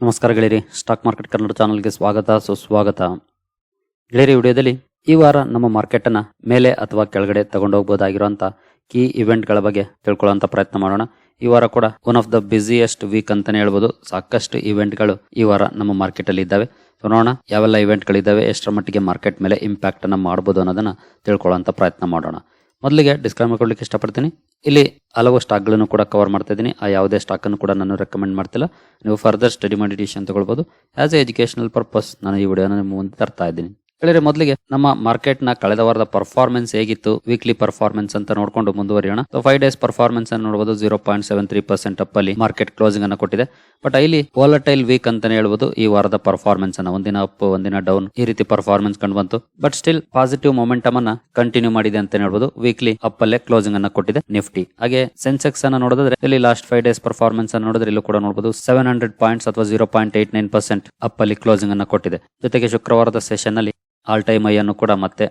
ನಮಸ್ಕಾರ ಗೆಳೆಯರಿ. Stock market Kannada ಚಾನಲ್ಗೆ ಸ್ವಾಗತ, ಸುಸ್ವಾಗತ. ಗೆಳೆಯರಿ ವಿಡಿಯೋದಲ್ಲಿ ಈ ವಾರ ನಮ್ಮ ಮಾರ್ಕೆಟ್ ಅನ್ನ ಮೇಲೆ ಅಥವಾ ಕೆಳಗಡೆ ತಗೊಂಡೋಗ್ಬೋದಾಗಿರುವಂತ ಕೀ ಇವೆಂಟ್ಗಳ ಬಗ್ಗೆ ತಿಳ್ಕೊಳ್ಳುವಂತ ಪ್ರಯತ್ನ ಮಾಡೋಣ. ಈ ವಾರ ಕೂಡ one of the busiest week ಅಂತಾನೆ ಹೇಳ್ಬೋದು. ಸಾಕಷ್ಟು ಇವೆಂಟ್ಗಳು ಈ ವಾರ ನಮ್ಮ ಮಾರ್ಕೆಟಲ್ಲಿ ಇದ್ದಾವೆ. ಸೊ ನೋಡೋಣ ಯಾವೆಲ್ಲ ಇವೆಂಟ್ಗಳಿದ್ದಾವೆ ಎಷ್ಟರ ಮಟ್ಟಿಗೆ ಮಾರ್ಕೆಟ್ ಮೇಲೆ ಇಂಪ್ಯಾಕ್ಟ್ ಅನ್ನ ಮಾಡ್ಬೋದು ಅನ್ನೋದನ್ನ ತಿಳ್ಕೊಳ್ಳೋಂಥ ಪ್ರಯತ್ನ ಮಾಡೋಣ. ಮೊದಲಿಗೆ ಡಿಸ್ಕ್ಲೈಮರ್ ಕೊಡ್ಲಿಕ್ಕೆ ಇಷ್ಟಪಡ್ತೀನಿ. ಇಲ್ಲಿ ಹಲವು ಸ್ಟಾಕ್ಗಳನ್ನು ಕೂಡ ಕವರ್ ಮಾಡ್ತಾ ಇದ್ದೀನಿ. ಆ ಯಾವುದೇ ಸ್ಟಾಕನ್ನು ಕೂಡ ನಾನು ರೆಕಮೆಂಡ್ ಮಾಡ್ತಿಲ್ಲ. ನೀವು ಫರ್ದರ್ ಸ್ಟಡಿ ಮಾಡಿ ಡಿಸಿಷನ್ ತಗೊಳ್ಬೋದು. ಆ್ಯಸ್ ಎ ಎಜುಕೇಶನಲ್ ಪರ್ಪಸ್ ನಾನು ಈ ವಿಡಿಯೋನ ನಿಮ್ಮ ಮುಂದೆ ತರ್ತಾ ಇದ್ದೀನಿ. ಹೇಳಿದ್ರೆ ಮೊದಲಿಗೆ, ನಮ್ಮ ಮಾರ್ಕೆಟ್ನ ಕಳೆದ ವಾರದ ಪರ್ಫಾರ್ಮೆನ್ಸ್ ಹೇಗಿತ್ತು ವೀಕ್ಲಿ ಪರ್ಫಾರ್ಮೆನ್ಸ್ ಅಂತ ನೋಡ್ಕೊಂಡು ಮುಂದುವರಿಯೋಣ. ಸೊ ಫೈವ್ ಡೇಸ್ ಪರ್ಫಾರ್ಮೆನ್ಸ್ ಅನ್ನು ನೋಡಬಹುದು zero point seven three percent up ಅಲ್ಲಿ ಮಾರ್ಕೆಟ್ ಕ್ಲೋಸಿಂಗ್ ಅನ್ನು ಕೊಟ್ಟಿದೆ. ಬಟ್ ಇಲ್ಲಿ ವಾಲಟೈಲ್ ವೀಕ್ ಅಂತಾನೆ ಹೇಳ್ಬೋದು, ಈ ವಾರದ ಪರ್ಫಾರ್ಮೆನ್ಸ್ ಅನ್ನ. ಒಂದಿನ ಅಪ್ ಒಂದಿನ ಡೌನ್ ಈ ರೀತಿ ಪರ್ಫಾರ್ಮೆನ್ಸ್ ಕಂಡು ಬಂತು. ಬಟ್ ಸ್ಟಿಲ್ ಪಾಸಿಟಿವ್ ಮೊಮೆಂಟಮ್ ಅನ್ನ ಕಂಟಿನ್ಯೂ ಮಾಡಿದೆ ಅಂತ ಹೇಳ್ಬೋದು. ವೀಕ್ಲಿ ಅಪ್ ಅಲ್ಲೇ ಕ್ಲೋಸಿಂಗ್ ಅನ್ನ ಕೊಟ್ಟಿದೆ ನಿಫ್ಟಿ ಹಾಗೆ ಸೆನ್ಸೆಕ್ಸ್ ಅನ್ನ ನೋಡಿದ್ರೆ ಇಲ್ಲಿ ಲಾಸ್ಟ್ ಫೈವ್ ಡೇಸ್ ಪರ್ಫಾರ್ಮೆನ್ಸ್ ಅನ್ನು ನೋಡಿದ್ರೆ ಇಲ್ಲೂ ಕೂಡ ನೋಡಬಹುದು ಸೆವೆನ್ ಹಂಡ್ರೆಡ್ ಪಾಯಿಂಟ್ಸ್ ಅಥವಾ zero point eight nine percent up ಅಲ್ಲಿ ಕ್ಲೋಸಿಂಗ್ ಅನ್ನ ಕೊಟ್ಟಿದೆ. ಜೊತೆಗೆ ಶುಕ್ರವಾರದ ಸೆಷನ್ ಅಲ್ಲಿ ಆಲ್ ಟೈಮ್ ಐ ಅನ್ನು ಕೂಡ ಮತ್ತೆ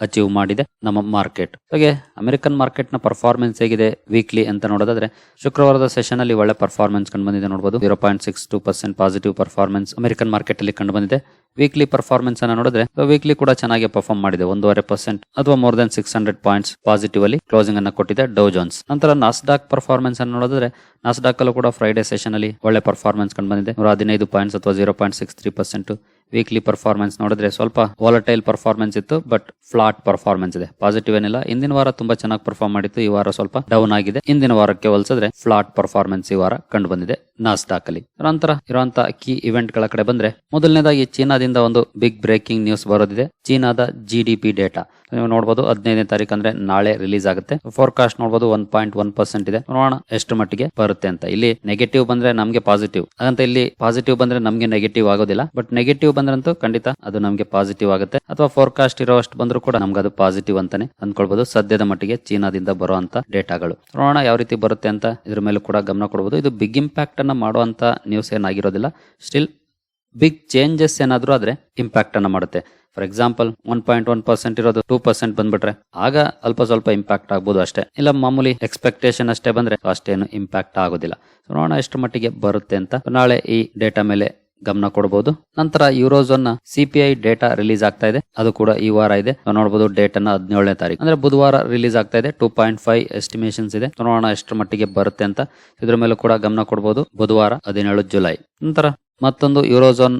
ಅಚೀವ್ ಮಾಡಿದೆ ನಮ್ಮ ಮಾರ್ಕೆಟ್ ಹಾಗೆ ಅಮೆರಿಕನ್ ಮಾರ್ಕೆಟ್ನ ಪರ್ಫಾರ್ಮೆನ್ಸ್ ಹೇಗಿದೆ ವೀಕ್ಲಿ ಅಂತ ನೋಡೋದಾದ್ರೆ, ಶುಕ್ರವಾರದ ಸೆಷನ್ ಅಲ್ಲಿ ಒಳ್ಳೆ ಪರ್ಫಾರ್ಮೆನ್ಸ್ ಕಂಡು ಬಂದಿದೆ ನೋಡಬಹುದು zero point six two percent positive performance American market ಅಲ್ಲಿ ಕಂಡು ಬಂದಿದೆ. ವೀಕ್ಲಿ ಪರ್ಫಾರ್ಮೆನ್ಸ್ ಅನ್ನ ನೋಡಿದ್ರೆ ವೀಕ್ಲಿ ಕೂಡ ಚೆನ್ನಾಗಿ ಪರ್ಫಾರ್ಮ್ ಮಾಡಿದೆ, ಒಂದೂವರೆ ಪರ್ಸೆಂಟ್ ಅಥವಾ more than six hundred points positive ಅಲ್ಲಿ ಕ್ಲೋಸಿಂಗ್ ಅನ್ನ ಕೊಟ್ಟಿದೆ ಡೌ ಜೋನ್ಸ್ ನಂತರ ನಾಸ್ಡಾಕ್ ಪರ್ಫಾರ್ಮೆನ್ಸ್ ಅನ್ನು ನೋಡಿದ್ರೆ ನಾಸ್ಡಾಕ್ ಅಲ್ಲೂ ಕೂಡ ಫ್ರೈಡೆ ಸೆಷನ್ ಅಲ್ಲಿ ಒಳ್ಳೆ ಪರ್ಫಾರ್ಮೆನ್ಸ್ ಕಂಡು ಬಂದಿದೆ. ನೂರ ಹದಿನೈದು ಪಾಯಿಂಟ್ಸ್ ಅಥವಾ zero point six three percent weekly performance ನೋಡಿದ್ರೆ ಸ್ವಲ್ಪ ವಾಲಟೈಲ್ ಪರ್ಫಾರ್ಮೆನ್ಸ್ ಇತ್ತು ಬಟ್ ಫ್ಲಾಟ್ ಪರ್ಫಾರ್ಮೆನ್ಸ್ ಇದೆ. ಪಾಸಿಟಿವ್ ಏನಿಲ್ಲ. ಇಂದಿನ ವಾರ ತುಂಬಾ ಚೆನ್ನಾಗಿ ಪರ್ಫಾರ್ಮ್ ಮಾಡಿತ್ತು. ಈ ವಾರ ಸ್ವಲ್ಪ ಡೌನ್ ಆಗಿದೆ. ಇಂದಿನ ವಾರಕ್ಕೆ ಹೋಲಿಸಿದ್ರೆ ಫ್ಲಾಟ್ ಪರ್ಫಾರ್ಮೆನ್ಸ್ ಈ ವಾರ ಕಂಡು ಬಂದಿದೆ ನಾಸ್ಡಾಕ್ ಅಲ್ಲಿ. ನಂತರ ಇರುವಂತಹ ಕೀ ಇವೆಂಟ್ಗಳ ಕಡೆ ಬಂದ್ರೆ, ಮೊದಲನೇದಾಗಿ ಚೀನಾದಿಂದ ಒಂದು ಬಿಗ್ ಬ್ರೇಕಿಂಗ್ ನ್ಯೂಸ್ ಬರೋದಿದೆ. ಚೀನಾದ ಜಿ ಡಿ ಪಿ ಡೇಟಾ ನೀವು ನೋಡಬಹುದು ಹದಿನೈದನೇ ತಾರೀಕು ಅಂದ್ರೆ ನಾಳೆ ರಿಲೀಸ್ ಆಗುತ್ತೆ. ಫೋರ್ಕಾಸ್ಟ್ ನೋಡಬಹುದು ಒನ್ ಪಾಯಿಂಟ್ ಒನ್ ಪರ್ಸೆಂಟ್ ಇದೆ. ನೋಡೋಣ ಎಷ್ಟು ಮಟ್ಟಿಗೆ ಬರುತ್ತೆ ಅಂತ. ಇಲ್ಲಿ ನೆಗೆಟಿವ್ ಬಂದ್ರೆ ನಮಗೆ ಪಾಸಿಟಿವ್ ಹಾಗಂತ ಇಲ್ಲಿ ಪಾಸಿಟಿವ್ ಬಂದ್ರೆ ನಮಗೆ ನೆಗೆಟಿವ್ ಆಗೋದಿಲ್ಲ. ಬಟ್ ನೆಗೆಟಿವ್ ಬಂದ್ರಂತೂ ಖಂಡಿತ ಅದು ನಮಗೆ ಪಾಸಿಟಿವ್ ಆಗುತ್ತೆ. ಅಥವಾ ಫೋರ್ಕಾಸ್ಟ್ ಇರೋಷ್ಟು ಬಂದ್ರು ಕೂಡ ನಮ್ಗೆ ಅದು ಪಾಸಿಟಿವ್ ಅಂತಾನೆ ಅಂದ್ಕೊಳ್ಬಹುದು ಸದ್ಯದ ಮಟ್ಟಿಗೆ ಚೀನಾದಿಂದ ಬರುವಂತ ಡೇಟಾಗಳು. ನೋಡೋಣ ಯಾವ ರೀತಿ ಬರುತ್ತೆ ಅಂತ ಇದ್ರ ಮೇಲೆ ಕೂಡ ಗಮನ ಕೊಡಬಹುದು ಇದು ಬಿಗ್ ಇಂಪ್ಯಾಕ್ಟ್ ಅನ್ನ ಮಾಡುವಂತ ನ್ಯೂಸ್ ಏನಾಗಿರೋದಿಲ್ಲ. ಸ್ಟಿಲ್ ಬಿಗ್ ಚೇಂಜಸ್ ಏನಾದರೂ ಆದರೆ ಇಂಪ್ಯಾಕ್ಟ್ ಅನ್ನ ಮಾಡುತ್ತೆ. For example one point one percent ಇರೋದು ಟೂ ಪರ್ಸೆಂಟ್ ಬಂದ್ಬಿಟ್ರೆ ಆಗ ಅಲ್ಪ ಸ್ವಲ್ಪ ಇಂಪ್ಯಾಕ್ಟ್ ಆಗ್ಬೋದು ಅಷ್ಟೇ. ಇಲ್ಲ ಮಾಮೂಲಿ ಎಕ್ಸ್ಪೆಕ್ಟೇಷನ್ ಅಷ್ಟೇ ಬಂದ್ರೆ ಅಷ್ಟೇನು ಇಂಪ್ಯಾಕ್ಟ್ ಆಗೋದಿಲ್ಲ. ನೋಡೋಣ ಎಷ್ಟು ಮಟ್ಟಿಗೆ ಬರುತ್ತೆ ಅಂತ. ನಾಳೆ ಈ ಡೇಟಾ ಮೇಲೆ ಗಮನ ಕೊಡಬಹುದು ನಂತರ ಯೂರೋಝೋನ್ನ ಸಿಪಿಐ ಡೇಟಾ ರಿಲೀಸ್ ಆಗ್ತಾ ಇದೆ. ಅದು ಕೂಡ ಈ ವಾರ ಇದೆ. ನೋಡಬಹುದು ಡೇಟ್ ಅನ್ನ ಹದಿನೇಳನೇ ತಾರೀಕು. ಅಂದ್ರೆ ಬುಧವಾರ ರಿಲೀಸ್ ಆಗ್ತಾ ಇದೆ. ಟೂ ಪಾಯಿಂಟ್ ಫೈವ್ ಎಸ್ಟಿಮೇಷನ್ಸ್ ಇದೆ. ನೋಡೋಣ ಎಷ್ಟು ಮಟ್ಟಿಗೆ ಬರುತ್ತೆ ಅಂತ. ಇದ್ರ ಮೇಲೂ ಕೂಡ ಗಮನ ಕೊಡಬಹುದು ಬುಧವಾರ ಹದಿನೇಳು ಜುಲೈ. ನಂತರ ಮತ್ತೊಂದು eurozone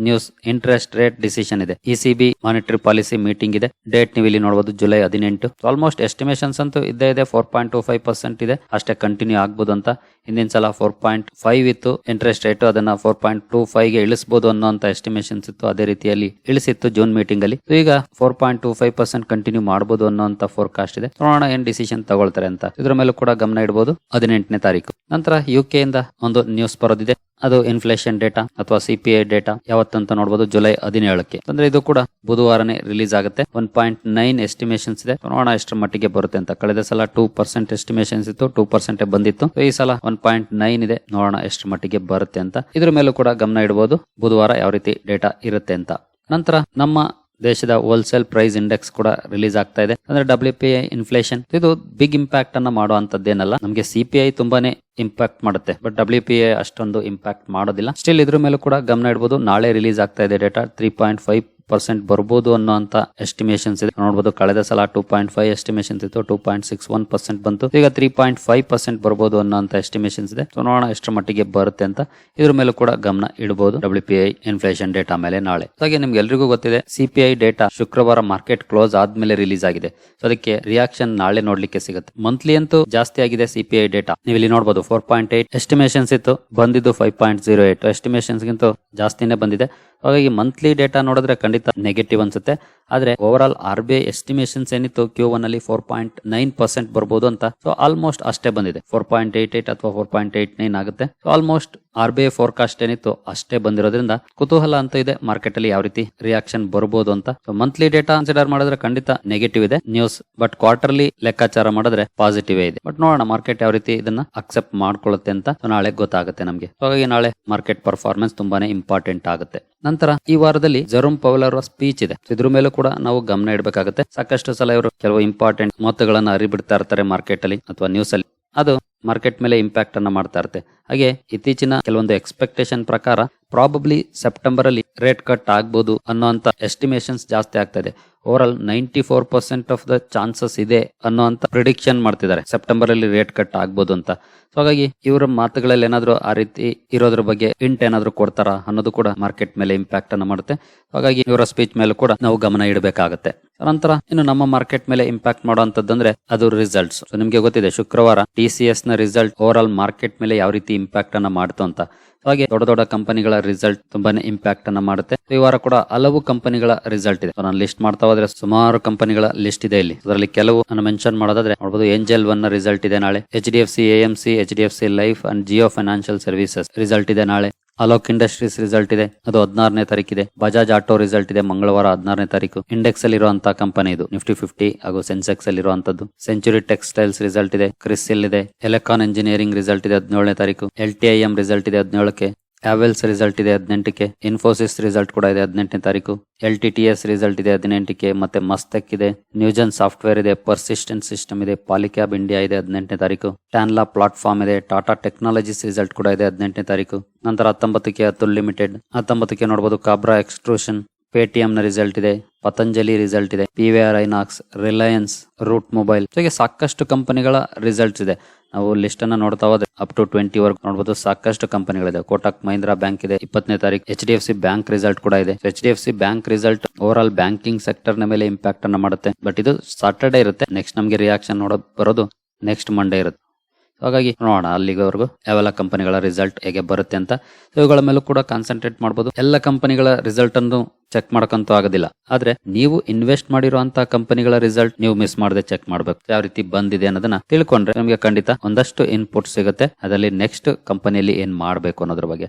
news interest rate decision ಇದೆ. ಇಸಿಬಿ ಮಾನಿಟರಿ ಪಾಲಿಸಿ ಮೀಟಿಂಗ್ ಇದೆ. ಡೇಟ್ ನೀವು ಇಲ್ಲಿ ನೋಡಬಹುದು ಜುಲೈ ಹದಿನೆಂಟು. ಆಲ್ಮೋಸ್ಟ್ ಎಸ್ಟಿಮೇಷನ್ಸ್ ಅಂತೂ ಇದ್ದೇ ಇದೆ. Four point two five percent ಇದೆ. ಅಷ್ಟೇ ಕಂಟಿನ್ಯೂ ಆಗ್ಬೋದು ಅಂತ ಹಿಂದಿನ ಸಲ ಫೋರ್ ಪಾಯಿಂಟ್ ಫೈವ್ ಇತ್ತು. ಇಂಟ್ರೆಸ್ಟ್ ರೇಟ್ ಅದನ್ನ ಫೋರ್ ಪಾಯಿಂಟ್ ಟೂ ಫೈವ್ಗೆ ಇಳಿಸಬಹುದು ಅನ್ನೋಂತ ಎಸ್ಟಿಮೇಷನ್ಸ್ ಇತ್ತು. ಅದೇ ರೀತಿಯಲ್ಲಿ ಇಳಿಸಿತ್ತು ಜೂನ್ ಮೀಟಿಂಗ್ ಅಲ್ಲಿ. ಈಗ four point two five percent continue ಮಾಡಬಹುದು ಅನ್ನೋಂತ ಫೋರ್ಕಾಸ್ಟ್ ಇದೆ. ನೋಡೋಣ ಏನ್ ಡಿಸಿಷನ್ ತಗೊಳ್ತಾರೆ ಅಂತ. ಇದ್ರ ಮೇಲೂ ಕೂಡ ಗಮನ ಇಡಬಹುದು ಹದಿನೆಂಟನೇ ತಾರೀಕು. ನಂತರ ಯು ಕೆ ಇಂದ ಒಂದು ನ್ಯೂಸ್ ಬರೋದಿದೆ. ಅದು ಇನ್ಫ್ಲೇಷನ್ ಡೇಟಾ ಅಥವಾ ಸಿಪಿಐ ಡೇಟಾ ಯಾವತ್ತಂತ ನೋಡಬಹುದು ಜುಲೈ ಹದಿನೇಳಕ್ಕೆ. ಅಂದ್ರೆ ಇದು ಕೂಡ ಬುಧವಾರನೇ ರಿಲೀಸ್ ಆಗುತ್ತೆ. ಒನ್ ಪಾಯಿಂಟ್ ನೈನ್ ಎಸ್ಟಿಮೇಷನ್ಸ್ ಇದೆ. ನೋಡೋಣ ಎಷ್ಟರ ಮಟ್ಟಿಗೆ ಬರುತ್ತೆ ಅಂತ. ಕಳೆದ ಸಲ ಟೂ ಪರ್ಸೆಂಟ್ ಎಸ್ಟಿಮೇಷನ್ಸ್ ಇತ್ತು. ಟೂ ಪರ್ಸೆಂಟ್ ಬಂದಿತ್ತು. ಈ ಸಲ ಪಾಯಿಂಟ್ ನೈನ್ ಇದೆ. ನೋಡೋಣ ಎಷ್ಟು ಮಟ್ಟಿಗೆ ಬರುತ್ತೆ ಅಂತ. ಇದ್ರ ಮೇಲೂ ಕೂಡ ಗಮನ ಇಡಬಹುದು ಬುಧವಾರ ಯಾವ ರೀತಿ ಡೇಟಾ ಇರುತ್ತೆ ಅಂತ. ನಂತರ ನಮ್ಮ ದೇಶದ ಹೋಲ್ಸೇಲ್ ಪ್ರೈಸ್ ಇಂಡೆಕ್ಸ್ ಕೂಡ ರಿಲೀಸ್ ಆಗ್ತಾ ಇದೆ. ಅಂದ್ರೆ ಡಬ್ಲ್ಯೂ ಪಿ ಐ ಇನ್ಫ್ಲೇಷನ್ ಇದು ಬಿಗ್ ಇಂಪ್ಯಾಕ್ಟ್ ಅನ್ನ ಮಾಡುವಂತದ್ದೇನಲ್ಲ ನಮಗೆ ಸಿ ತುಂಬಾನೇ ಇಂಪ್ಯಾಕ್ಟ್ ಮಾಡುತ್ತೆ. ಬಟ್ ಡಬ್ಲ್ಯೂ ಪಿ ಐ ಅಷ್ಟೊಂದು ಇಂಪ್ಯಾಕ್ಟ್ ಮಾಡೋದಿಲ್ಲ. ಸ್ಟಿಲ್ ಇದ್ರ ಮೇಲೂ ಕೂಡ ಗಮನ ಇಡಬಹುದು ನಾಳೆ ರಿಲೀಸ್ ಆಗ್ತಾ ಇದೆ data three point five percent ಬರ್ಬೋದು ಅನ್ನೋಂತ ಎಸ್ಟಿಮೇಷನ್ಸ್ ಇದೆ. ನೋಡಬಹುದು ಕಳೆದ ಸಲ ಟೂ ಪಾಯಿಂಟ್ ಫೈವ್ ಎಸ್ಟಿಮೇಷನ್ ಇತ್ತು two point six one percent ಬಂತು. ಈಗ ತ್ರೀ ಪಾಯಿಂಟ್ ಫೈವ್ ಪರ್ಸೆಂಟ್ ಬರ್ಬೋದು ಅನ್ನೋಂತ ಎಸ್ಟಿಮೇಷನ್ಸ್ ಇದೆ. ಸೊ ನೋಡೋಣ ಎಷ್ಟರ ಮಟ್ಟಿಗೆ ಬರುತ್ತೆ ಅಂತ. ಇದ್ರ ಮೇಲೂ ಕೂಡ ಗಮನ ಇಡಬಹುದು W P I inflation data ಮೇಲೆ ನಾಳೆ. ಹಾಗೆ ನಿಮ್ಗೆ ಎಲ್ರಿಗೂ ಗೊತ್ತಿದೆ ಸಿಪಿಐ ಡೇಟಾ ಶುಕ್ರವಾರ ಮಾರ್ಕೆಟ್ ಕ್ಲೋಸ್ ಆದ್ಮೇಲೆ ರಿಲೀಸ್ ಆಗಿದೆ. ಸೊ ಅದಕ್ಕೆ ರಿಯಾಕ್ಷನ್ ನಾಳೆ ನೋಡ್ಲಿಕ್ಕೆ ಸಿಗುತ್ತೆ. ಮಂತ್ಲಿ ಅಂತೂ ಜಾಸ್ತಿ ಆಗಿದೆ ಸಿಪಿಐ ಡೇಟಾ ನೀವು ಇಲ್ಲಿ ನೋಡಬಹುದು ಫೋರ್ ಪಾಯಿಂಟ್ ಏಟ್ ಎಸ್ಟಿಮೇಷನ್ಸ್ ಇತ್ತು, ಬಂದಿದ್ದು five point zero eight estimations ಗಿಂತ ಜಾಸ್ತಿನೇ ಬಂದಿದೆ. ಹಾಗಾಗಿ ಮಂತ್ಲಿ ಡೇಟಾ ನೋಡಿದ್ರೆ ಖಂಡಿತ ನೆಗೆಟಿವ್ ಅನ್ಸುತ್ತೆ. ಆದ್ರೆ overall R B I estimations ಏನಿತ್ತು ಕ್ಯೂ ಒನ್ ಅಲ್ಲಿ ಫೋರ್ ಪಾಯಿಂಟ್ ನೈನ್ ಪರ್ಸೆಂಟ್ ಬರ್ಬೋದು ಅಂತ. ಸೊ ಆಲ್ಮೋಸ್ಟ್ ಅಷ್ಟೇ ಬಂದಿದೆ. ಫೋರ್ ಪಾಯಿಂಟ್ ಏಟ್ ಏಟ್ ಅಥವಾ ಫೋರ್ ಪಾಯಿಂಟ್ ಏಟ್ ನೈನ್ ಆಗುತ್ತೆ. So almost R B I forecast ಏನಿತ್ತು ಅಷ್ಟೇ ಬಂದಿರೋದ್ರಿಂದ ಕುತೂಹಲ ಅಂತ ಇದೆ. ಮಾರ್ಕೆಟ್ ಅಲ್ಲಿ ಯಾವ ರೀತಿ ರಿಯಾಕ್ಷನ್ ಬರ್ಬೋದು ಅಂತ. ಸೊ ಮಂತ್ಲಿ ಡೇಟಾ ಕನ್ಸಿಡರ್ ಮಾಡಿದ್ರೆ ಖಂಡಿತ ನೆಗೆಟಿವ್ ಇದೆ ನ್ಯೂಸ್ ಬಟ್ ಕ್ವಾರ್ಟರ್ಲಿ ಲೆಕ್ಕಾಚಾರ ಮಾಡಿದ್ರೆ ಪಾಸಿಟಿವ್ ಇದೆ. ಬಟ್ ನೋಡೋಣ ಮಾರ್ಕೆಟ್ ಯಾವ ರೀತಿ ಇದನ್ನ ಅಕ್ಸೆಪ್ಟ್ ಮಾಡ್ಕೊಳ್ಳುತ್ತೆ ಅಂತ. ನಾಳೆ ಗೊತ್ತಾಗುತ್ತೆ ನಮಗೆ. ಹಾಗಾಗಿ ನಾಳೆ ಮಾರ್ಕೆಟ್ ಪರ್ಫಾರ್ಮೆನ್ಸ್ ತುಂಬಾನೇ ಇಂಪಾರ್ಟೆಂಟ್ ಆಗುತ್ತೆ. ನಂತರ ಈ ವಾರದಲ್ಲಿ ಜರುಮ್ ಪವಲ್ ಅವರ ಸ್ಪೀಚ್ ಇದೆ. ಇದ್ರ ಮೇಲೂ ಕೂಡ ನಾವು ಗಮನ ಇಡಬೇಕಾಗುತ್ತೆ. ಸಾಕಷ್ಟು ಸಲ ಇವರು ಕೆಲವು ಇಂಪಾರ್ಟೆಂಟ್ ಮೊತ್ತಗಳನ್ನ ಅರಿಬಿಡ್ತಾ ಇರ್ತಾರೆ ಮಾರ್ಕೆಟ್ ಅಲ್ಲಿ ಅಥವಾ ನ್ಯೂಸ್ ಅಲ್ಲಿ. ಅದು ಮಾರ್ಕೆಟ್ ಮೇಲೆ ಇಂಪ್ಯಾಕ್ಟ್ ಅನ್ನ ಮಾಡ್ತಾ ಇರುತ್ತೆ. ಹಾಗೆ ಇತ್ತೀಚಿನ ಕೆಲವೊಂದು ಎಕ್ಸ್ಪೆಕ್ಟೇಷನ್ ಪ್ರಕಾರ ಪ್ರಾಬಬ್ಲಿ ಸೆಪ್ಟೆಂಬರ್ ಅಲ್ಲಿ ರೇಟ್ ಕಟ್ ಆಗ್ಬೋದು ಅನ್ನೋಂತ ಎಸ್ಟಿಮೇಷನ್ಸ್ ಜಾಸ್ತಿ ಆಗ್ತಾ ಇದೆ. Overall ninety four percent of the chances ಇದೆ ಅನ್ನುವಂತ ಪ್ರಿಡಿಕ್ಷನ್ ಮಾಡ್ತಿದ್ದಾರೆ. ಸೆಪ್ಟೆಂಬರ್ ಅಲ್ಲಿ ರೇಟ್ ಕಟ್ ಆಗ್ಬೋದು ಅಂತ. ಸೊ ಹಾಗಾಗಿ ಇವರ ಮಾತುಗಳಲ್ಲಿ ಏನಾದರೂ ಆ ರೀತಿ ಇರೋದ್ರ ಬಗ್ಗೆ ಇಂಟ್ ಏನಾದರೂ ಕೊಡ್ತಾರ ಅನ್ನೋದು ಕೂಡ ಮಾರ್ಕೆಟ್ ಮೇಲೆ ಇಂಪ್ಯಾಕ್ಟ್ ಅನ್ನು ಮಾಡುತ್ತೆ. ಹಾಗಾಗಿ ಇವರ ಸ್ಪೀಚ್ ಮೇಲೆ ಕೂಡ ನಾವು ಗಮನ ಇಡಬೇಕಾಗುತ್ತೆ. ನಂತರ ಇನ್ನು ನಮ್ಮ ಮಾರ್ಕೆಟ್ ಮೇಲೆ ಇಂಪ್ಯಾಕ್ಟ್ ಮಾಡುವಂತದ್ದಂದ್ರೆ ಅದು ರಿಸಲ್ಟ್ಸ್ ನಿಮ್ಗೆ ಗೊತ್ತಿದೆ ಶುಕ್ರವಾರ ಟಿ ಸಿ ಎಸ್ನ ರಿಸಲ್ಟ್ ಓವರ್ ಆಲ್ ಮಾರ್ಕೆಟ್ ಮೇಲೆ ಯಾವ ರೀತಿ ಇಂಪ್ಯಾಕ್ಟ್ ಅನ್ನ ಮಾಡ್ತು ಅಂತ. ಹಾಗೆ ದೊಡ್ಡ ದೊಡ್ಡ ಕಂಪನಿಗಳ ರಿಸಲ್ಟ್ ತುಂಬಾನೇ ಇಂಪ್ಯಾಕ್ಟ್ ಅನ್ನ ಮಾಡುತ್ತೆ. ಈ ವಾರ ಕೂಡ ಹಲವು ಕಂಪನಿಗಳ ರಿಸಲ್ಟ್ ಇದೆ. ನಾನು ಲಿಸ್ಟ್ ಮಾಡ್ತಾ ಹೋದ್ರೆ ಸುಮಾರು ಕಂಪನಿಗಳ ಲಿಸ್ಟ್ ಇದೆ ಇಲ್ಲಿ. ಅದರಲ್ಲಿ ಕೆಲವು ನಾನು ಮೆನ್ಷನ್ ಮಾಡೋದಾದ್ರೆ ನೋಡಬಹುದು ಏಂಜಲ್ ಒನ್ ರಿಸಲ್ಟ್ ಇದೆ ನಾಳೆ. H D F C M C H D F C life and Jio financial services result ಇದೆ ನಾಳೆ. ಅಲೋಕ್ ಇಂಡಸ್ಟ್ರೀಸ್ ರಿಸಲ್ಟ್ ಇದೆ. ಅದು ಹದಿನಾರನೇ ತಾರೀಕಿದೆ. ಬಜಾಜ್ ಆಟೋ ರಿಸಲ್ಟ್ ಇದೆ ಮಂಗಳವಾರ ಹದಿನಾರನೇ ತಾರೀಕು. ಇಂಡೆಕ್ಸ್ ಅಲ್ಲಿ ಇರುವಂತಹ ಕಂಪನಿ ಇದು. ನಿಫ್ಟಿ ಫಿಫ್ಟಿ ಹಾಗೂ ಸೆನ್ಸೆಕ್ಸ್ ಅಲ್ಲಿ ಇರುವಂತದ್ದು. ಸೆಂಚುರಿ ಟೆಕ್ಸ್ಟೈಲ್ಸ್ ರಿಸಲ್ಟ್ ಇದೆ. ಕ್ರಿಸ್ಸಿಲ್ ಇದೆ. ಎಲೆಕ್ಟ್ರಾನ್ ಇಂಜಿನಿಯರಿಂಗ್ ರಿಸಲ್ಟ್ ಇದೆ ಹದಿನೇಳನೇ ತಾರೀಕು. L T I M result ಇದೆ ಹದಿನೇಳಕ್ಕೆ. ಆವೆಲ್ಸ್ ರಿಸಲ್ಟ್ ಇದೆ ಹದಿನೆಂಟಕ್ಕೆ ಇನ್ಫೋಸಿಸ್ ರಿಸಲ್ಟ್ ಕೂಡ ಇದೆ ಹದಿನೆಂಟನೇ ತಾರೀಕು L T T S result ಇದೆ ಹದಿನೆಂಟಕ್ಕೆ, ಮತ್ತೆ ಮಸ್ತೆಕ್ ಇದೆ ನ್ಯೂಜನ್ ಸಾಫ್ಟ್ವೇರ್ ಇದೆ ಪರ್ಸಿಸ್ಟೆಂಟ್ ಸಿಸ್ಟಮ್ ಇದೆ ಪಾಲಿಕ್ಯಾಬ್ ಇಂಡಿಯಾ ಇದೆ ಹದಿನೆಂಟನೇ ತಾರೀಕು ಟ್ಯಾನ್ಲಾ ಪ್ಲಾಟ್ಫಾರ್ಮ್ ಇದೆ ಟಾಟಾ ಟೆಕ್ನಾಲಜೀಸ್ ರಿಸಲ್ಟ್ ಕೂಡ ಇದೆ ಹದಿನೆಂಟನೇ ತಾರೀಕು. ನಂತರ ಹತ್ತೊಂಬತ್ತಕ್ಕೆ ಅತುಲ್ ಲಿಮಿಟೆಡ್ ಹತ್ತೊಂಬತ್ತಕ್ಕೆ ನೋಡಬಹುದು ಕಾಬ್ರಾ ಎಕ್ಸ್ಟ್ರೂಷನ್ ಪೇಟಿಎಂ ನ ರಿಸಲ್ಟ್ ಇದೆ ಪತಂಜಲಿ ರಿಸಲ್ಟ್ ಇದೆ P V R INOX Reliance Route Mobile ಹೀಗೆ ಸಾಕಷ್ಟು ಕಂಪನಿಗಳ ರಿಸಲ್ಟ್ಸ್ ಇದೆ. ನಾವು ಲಿಸ್ಟ್ ಅನ್ನ ನೋಡ್ತಾ ಹೋದ್ರೆ ಅಪ್ ಟು ಟ್ವೆಂಟಿ ವರ್ಗ್ ನೋಡಬಹುದು ಸಾಕಷ್ಟು ಕಂಪನಿಗಳಿದೆ. ಕೋಟಕ್ ಮಹಿಂದ್ರ ಬ್ಯಾಂಕ್ ಇದೆ. ಇಪ್ಪತ್ತನೇ ತಾರೀಕು H D F C bank result ಕೂಡ ಇದೆ. H D F C bank result overall banking ಸೆಕ್ಟರ್ನ ಮೇಲೆ ಇಂಪ್ಯಾಕ್ಟ್ ಅನ್ನ ಮಾಡುತ್ತೆ. ಬಟ್ ಇದು ಸಾಟರ್ಡೆ ಇರುತ್ತೆ. ನೆಕ್ಸ್ಟ್ ನಮಗೆ ರಿಯಾಕ್ಷನ್ ನೋಡೋದು ಬರೋದು ನೆಕ್ಸ್ಟ್ ಮಂಡೇ ಇರುತ್ತೆ. ಹಾಗಾಗಿ ನೋಡೋಣ ಅಲ್ಲಿವರೆಗೂ ಯಾವೆಲ್ಲ ಕಂಪನಿಗಳ ರಿಸಲ್ಟ್ ಹೇಗೆ ಬರುತ್ತೆ ಅಂತ. ಇವುಗಳ ಮೇಲೂ ಕೂಡ ಕಾನ್ಸಂಟ್ರೇಟ್ ಮಾಡಬಹುದು ಎಲ್ಲ ಕಂಪನಿಗಳ ರಿಸಲ್ಟ್ ಅನ್ನು ಚೆಕ್ ಮಾಡ್ಕೊಂತ ಆಗೋದಿಲ್ಲ. ಆದ್ರೆ ನೀವು ಇನ್ವೆಸ್ಟ್ ಮಾಡಿರುವಂತಹ ಕಂಪನಿಗಳ ರಿಸಲ್ಟ್ ನೀವು ಮಿಸ್ ಮಾಡದೆ ಚೆಕ್ ಮಾಡಬೇಕು. ಯಾವ ರೀತಿ ಬಂದಿದೆ ಅನ್ನೋದನ್ನ ತಿಳ್ಕೊಂಡ್ರೆ ನಿಮಗೆ ಖಂಡಿತ ಒಂದಷ್ಟು ಇನ್ಪುಟ್ ಸಿಗುತ್ತೆ. ಅದರಲ್ಲಿ ನೆಕ್ಸ್ಟ್ ಕಂಪನಿಯಲ್ಲಿ ಏನ್ ಮಾಡಬೇಕು ಅನ್ನೋದ್ರ ಬಗ್ಗೆ.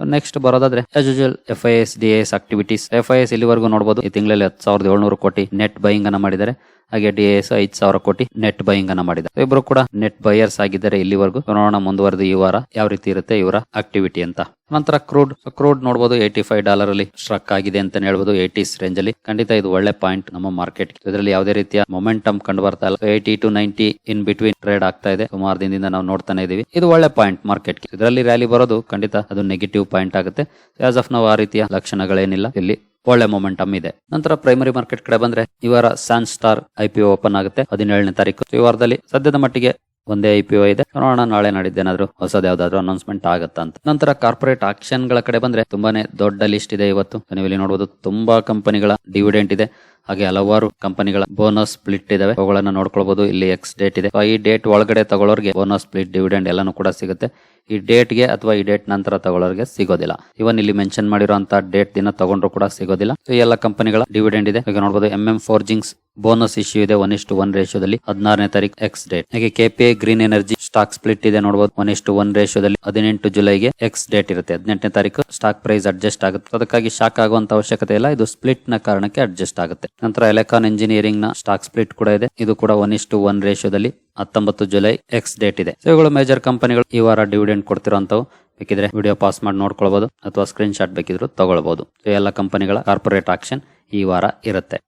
ನೆಕ್ಸ್ಟ್ ಬರೋದಾದ್ರೆ as usual F I S D S activities F I S ಇಲ್ಲಿವರೆಗೂ ನೋಡಬಹುದು ಈ ತಿಂಗಳಲ್ಲಿ ಹತ್ತು ಸಾವಿರದ ಏಳ್ನೂರು ಕೋಟಿ ನೆಟ್ ಬೈಯಿಂಗ್ ಅನ್ನ ಮಾಡಿದ್ದಾರೆ. ಹಾಗೆ ಡಿ ಎಸ್ ಐದ್ ಸಾವಿರ ಕೋಟಿ ನೆಟ್ ಬೈಯಿಂಗ್ ಅನ್ನ ಮಾಡಿದ ಇಬ್ಬರು ಕೂಡ ನೆಟ್ ಬೈಯರ್ಸ್ ಆಗಿದ್ದಾರೆ ಇಲ್ಲಿವರೆಗೂ. ನೋಡೋಣ ಮುಂದುವರೆದು ಈ ವಾರ ಯಾವ ರೀತಿ ಇರುತ್ತೆ ಇವರ ಆಕ್ಟಿವಿಟಿ ಅಂತ. ನಂತರ ಕ್ರೂಡ್ ಕ್ರೂಡ್ ನೋಡಬಹುದು ಏಟಿ ಫೈವ್ ಡಾಲರ್ ಅಲ್ಲಿ ಸ್ಟ್ರಕ್ ಆಗಿದೆ ಅಂತ ಹೇಳ್ಬೋದು ಏಟೀಸ್ ರೇಂಜ್ ಅಲ್ಲಿ. ಖಂಡಿತ ಇದು ಒಳ್ಳೆ ಪಾಯಿಂಟ್ ನಮ್ಮ ಮಾರ್ಕೆಟ್ ಇದರಲ್ಲಿ ಯಾವುದೇ ರೀತಿಯ ಮೊಮೆಂಟಮ್ ಕಂಡು ಬರ್ತಾ ಇಲ್ಲ. Eighty to ninety in between trade ಆಗ್ತಾ ಇದೆ. ಸುಮಾರು ದಿನದಿಂದ ನಾವು ನೋಡ್ತಾನೆ ಇದೀವಿ. ಇದು ಒಳ್ಳೆ ಪಾಯಿಂಟ್ ಮಾರ್ಕೆಟ್ ಇದರಲ್ಲಿ ರ್ಯಾಲಿ ಬರೋದು ಖಂಡಿತ ಅದು ನೆಗೆಟಿವ್ ಪಾಯಿಂಟ್ ಆಗುತ್ತೆ. ಆಸ್ ಆಫ್ ನಾವು ಆ ರೀತಿಯ ಲಕ್ಷಣಗಳೇನಿಲ್ಲ ಇಲ್ಲಿ. ಒಳ್ಳೆ ಮೊಮೆಂಟಮ್ ಇದೆ. ನಂತರ ಪ್ರೈಮರಿ ಮಾರ್ಕೆಟ್ ಕಡೆ ಬಂದ್ರೆ ಈ ವಾರ Sanstar I P open ಆಗುತ್ತೆ. ಹದಿನೇಳನೇ ತಾರೀಕು. ಈ ವಾರದಲ್ಲಿ ಸದ್ಯದ ಮಟ್ಟಿಗೆ ಒಂದೇ ಐ ಪಿ ಒ ಇದೆ. ನೋಡೋಣ, ನಾಳೆ ನಾಡಿದ್ದೇನಾದ್ರೂ ಹೊಸದು ಯಾವ್ದಾದ್ರು ಅನೌನ್ಸ್ಮೆಂಟ್ ಆಗತ್ತಾ ಅಂತ ನಂತರ ಕಾರ್ಪೊರೇಟ್ ಆಕ್ಷನ್ಗಳ ಕಡೆ ಬಂದ್ರೆ ತುಂಬಾನೇ ದೊಡ್ಡ ಲಿಸ್ಟ್ ಇದೆ ಇವತ್ತು. ನೀವು ಇಲ್ಲಿ ನೋಡಬಹುದು ತುಂಬಾ ಕಂಪನಿಗಳ ಡಿವಿಡೆಂಟ್ ಇದೆ. ಹಾಗೆ ಹಲವಾರು ಕಂಪನಿಗಳ ಬೋನಸ್ ಸ್ಪ್ಲಿಟ್ ಇದಾವೆ. ಅವುಗಳನ್ನ ನೋಡ್ಕೊಳ್ಬಹುದು ಇಲ್ಲಿ ಎಕ್ಸ್ ಡೇಟ್ ಇದೆ. ಈ ಡೇಟ್ ಒಳಗಡೆ ತಗೊಳ್ಳೋರಿಗೆ ಬೋನಸ್ ಸ್ಪ್ಲಿಟ್ ಡಿವಿಡೆಂಡ್ ಎಲ್ಲಾನು ಕೂಡ ಸಿಗುತ್ತೆ. ಈ ಡೇಟ್ಗೆ ಅಥವಾ ಈ ಡೇಟ್ ನಂತರ ತಗೊಳ್ಳೋರಿಗೆ ಸಿಗೋದಿಲ್ಲ. ಇವನ್ ಇಲ್ಲಿ ಮೆನ್ಷನ್ ಮಾಡಿರುವಂತಹ ಡೇಟ್ ದಿನ ತಗೊಂಡ್ರು ಕೂಡ ಸಿಗೋದಿಲ್ಲ. ಸೊ ಎಲ್ಲ ಕಂಪನಿಗಳ ಡಿವಿಡೆಂಡ್ ಇದೆ. ಈಗ ನೋಡಬಹುದು M M forgings bonus issue ಇದೆ. ಒನ್ ಇಷ್ಟು ಒನ್ ರೇಷಿಯೋದಲ್ಲಿ ಹದಿನಾರನೇ ತಾರೀಕು ಎಕ್ಸ್ ಡೇಟ್ ಹಾಗೆ KPI green energy stock split ಇದೆ. ನೋಡಬಹುದು ಒನ್ ಇಷ್ಟು ಒನ್ ರೇಷಿಯೋದಲ್ಲಿ ಹದಿನೆಂಟು ಜುಲೈಗೆ ಎಕ್ಸ್ ಡೇಟ್ ಇರುತ್ತೆ. ಹದಿನೆಂಟನೇ ತಾರೀಕು ಸ್ಟಾಕ್ ಪ್ರೈಸ್ ಅಡ್ಜಸ್ಟ್ ಆಗುತ್ತೆ. ಅದಕ್ಕಾಗಿ ಶಾಕ್ ಆಗುವಂತ ಅವಶ್ಯಕತೆ ಇಲ್ಲ. ಇದು ಸ್ಪ್ಲಿಟ್ನ ಕಾರಣಕ್ಕೆ ಅಡ್ಜಸ್ಟ್ ಆಗುತ್ತೆ. ನಂತರ ಎಲೆಕ್ಟ್ರಾನ್ ಇಂಜಿನಿಯರಿಂಗ್ನ ಸ್ಟಾಕ್ ಸ್ಪ್ಲಿಟ್ ಕೂಡ ಇದೆ. ಇದು ಕೂಡ ಒನ್ ಇಷ್ಟು ಒನ್ ರೇಷಿಯೋದಲ್ಲಿ ಹತ್ತೊಂಬತ್ತು ಜುಲೈ ಎಕ್ಸ್ ಡೇಟ್ ಇದೆ. ಇವುಗಳು ಮೇಜರ್ ಕಂಪನಿಗಳು ಈ ವಾರ ಡಿವಿಡೆಂಡ್ ಕೊಡ್ತಿರೋಂತವು ಬೇಕಿದ್ರೆ ವಿಡಿಯೋ ಪಾಸ್ ಮಾಡಿ ನೋಡ್ಕೊಳ್ಬಹುದು ಅಥವಾ ಸ್ಕ್ರೀನ್ ಶಾಟ್ ಬೇಕಿದ್ರು ತಗೊಳ್ಬಹುದು ಎಲ್ಲ ಕಂಪನಿಗಳ ಕಾರ್ಪೊರೇಟ್ ಆಕ್ಷನ್ ಈ ವಾರ ಇರುತ್ತೆ.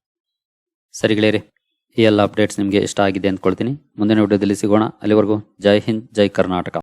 ಸರಿ ಗೆಳೆಯರಿ, ಈ ಎಲ್ಲ ಅಪ್ಡೇಟ್ಸ್ ನಿಮಗೆ ಇಷ್ಟ ಆಗಿದೆ ಅಂದ್ಕೊಳ್ತೀನಿ. ಮುಂದಿನ ವಿಡಿಯೋದಲ್ಲಿ ಸಿಗೋಣ. ಅಲ್ಲಿವರೆಗೂ ಜೈ ಹಿಂದ್, ಜೈ ಕರ್ನಾಟಕ.